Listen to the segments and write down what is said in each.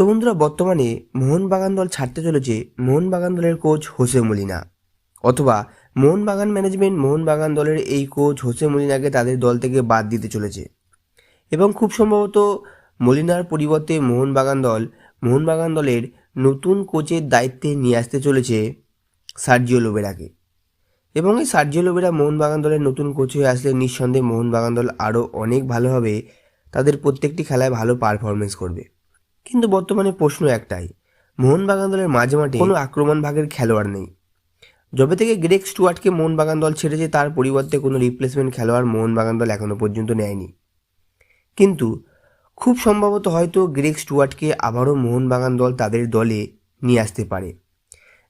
তো বন্ধুরা, বর্তমানে মোহনবাগান দল ছাড়তে চলেছে মোহনবাগান দলের কোচ হোসে মলিনা। অথবা মোহনবাগান ম্যানেজমেন্ট মোহনবাগান দলের এই কোচ হোসে মলিনাকে তাদের দল থেকে বাদ দিতে চলেছে। এবং খুব সম্ভবত মলিনার পরিবর্তে মোহনবাগান দল, মোহনবাগান দলের নতুন কোচের দায়িত্বে নিয়ে আসতে চলেছে সার্জিও লোবেরাকে। এবং এই সার্জিও লোবেরা মোহনবাগান দলের নতুন কোচ হয়ে আসলে নিঃসন্দেহে মোহনবাগান দল আরও অনেক ভালোভাবে তাদের প্রত্যেকটি খেলায় ভালো পারফরমেন্স করবে। কিন্তু বর্তমানে প্রশ্ন একটাই, মোহনবাগান দলের মাঝে মাঠে কোনো আক্রমণ ভাগের খেলোয়াড় নেই। যবে থেকে গ্রেক স্টুয়ার্টকে মোহনবাগান দল ছেড়েছে, তার পরিবর্তে কোনো রিপ্লেসমেন্ট খেলোয়াড় মোহনবাগান দল এখনও পর্যন্ত নেয়নি। কিন্তু খুব সম্ভবত হয়তো গ্রেক স্টুয়ার্টকে আবারও মোহনবাগান দল তাদের দলে নিয়ে আসতে পারে।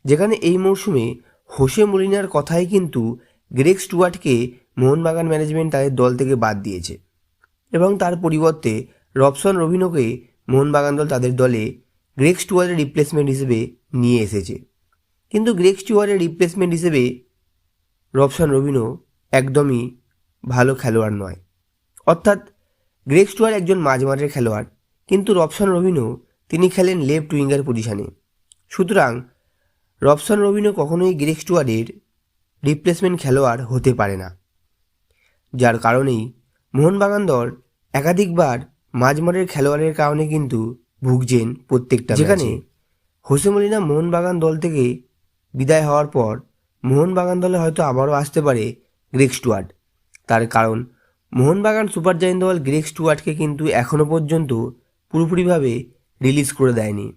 যেখানে এই মৌসুমে হোসে মলিনার কথাই কিন্তু গ্রেক স্টুয়ার্টকে মোহনবাগান ম্যানেজমেন্ট তাদের দল থেকে বাদ দিয়েছে। এবং তার পরিবর্তে রবসন রবিনোকে মোহনবাগান দল তাদের দলে গ্রেক স্টুয়ার্টের রিপ্লেসমেন্ট হিসেবে নিয়ে এসেছে। কিন্তু গ্রেক স্টুয়ার্টের রিপ্লেসমেন্ট হিসেবে রবসন রবিনো একদমই ভালো খেলোয়াড় নয়। অর্থাৎ গ্রেক স্টুয়ার একজন মাঝমাঠের খেলোয়াড়, কিন্তু রবসন রবিনো তিনি খেলেন লেফট উইঙ্গার পজিশনে সুতরাং রবসন রবিনো কখনোই গ্রেক স্টুয়ারের রিপ্লেসমেন্ট খেলোয়াড় হতে পারে না। যার কারণেই মোহনবাগান দল একাধিকবার মাঝমাঠের খেলোয়াড়ের কারণে কিন্তু ভুগছেন প্রত্যেকটা যেখানে হোসেমলিনা মোহনবাগান দল থেকে বিদায় হওয়ার পর মোহনবাগান দলে হয়তো আবারও আসতে পারে গ্রেক স্টুয়ার্ট। তার কারণ, মোহনবাগান সুপার জায়েন্ট দল গ্রেক স্টুয়ার্টকে কিন্তু এখনও পর্যন্ত পুরোপুরিভাবে রিলিজ করে দেয়নি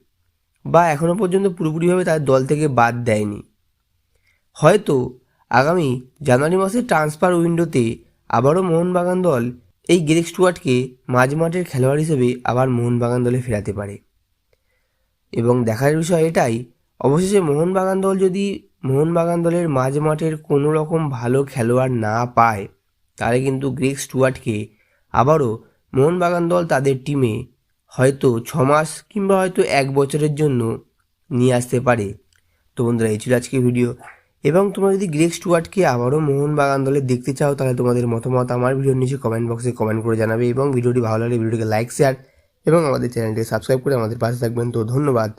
বা এখনও পর্যন্ত পুরোপুরিভাবে তার দল থেকে বাদ দেয়নি। হয়তো আগামী জানুয়ারি মাসের ট্রান্সফার উইন্ডোতে আবারও মোহনবাগান দল এই গ্রেক স্টুয়ার্টকে মাঝমাঠের খেলোয়াড় হিসেবে আবার মোহনবাগান দলে ফেরাতে পারে। এবং দেখার বিষয় এটাই, অবশেষে মোহনবাগান দল যদি মোহনবাগান দলের মাঝ মাঠের কোনো রকম ভালো খেলোয়াড় না পায়, তাহলে কিন্তু গ্রেক স্টুয়ার্টকে আবারও মোহনবাগান দল তাদের টিমে হয়তো ছ মাস কিংবা হয়তো এক বছরের জন্য নিয়ে আসতে পারে। তো বন্ধুরা, এই ছিল আজকের ভিডিও। এবং তোমরা যদি গ্রেক স্টুয়ার্টকে আবারও মোহনবাগান দলে দেখতে চাও, তাহলে তোমাদের মতামত আমার ভিডিওর নিচে কমেন্ট বক্সে কমেন্ট করে জানাবে এবং ভিডিওটি ভালো লাগলে ভিডিওটিকে লাইক শেয়ার এবং আমাদের চ্যানেলটিকে সাবস্ক্রাইব করে আমাদের পাশে থাকবেন। তো ধন্যবাদ।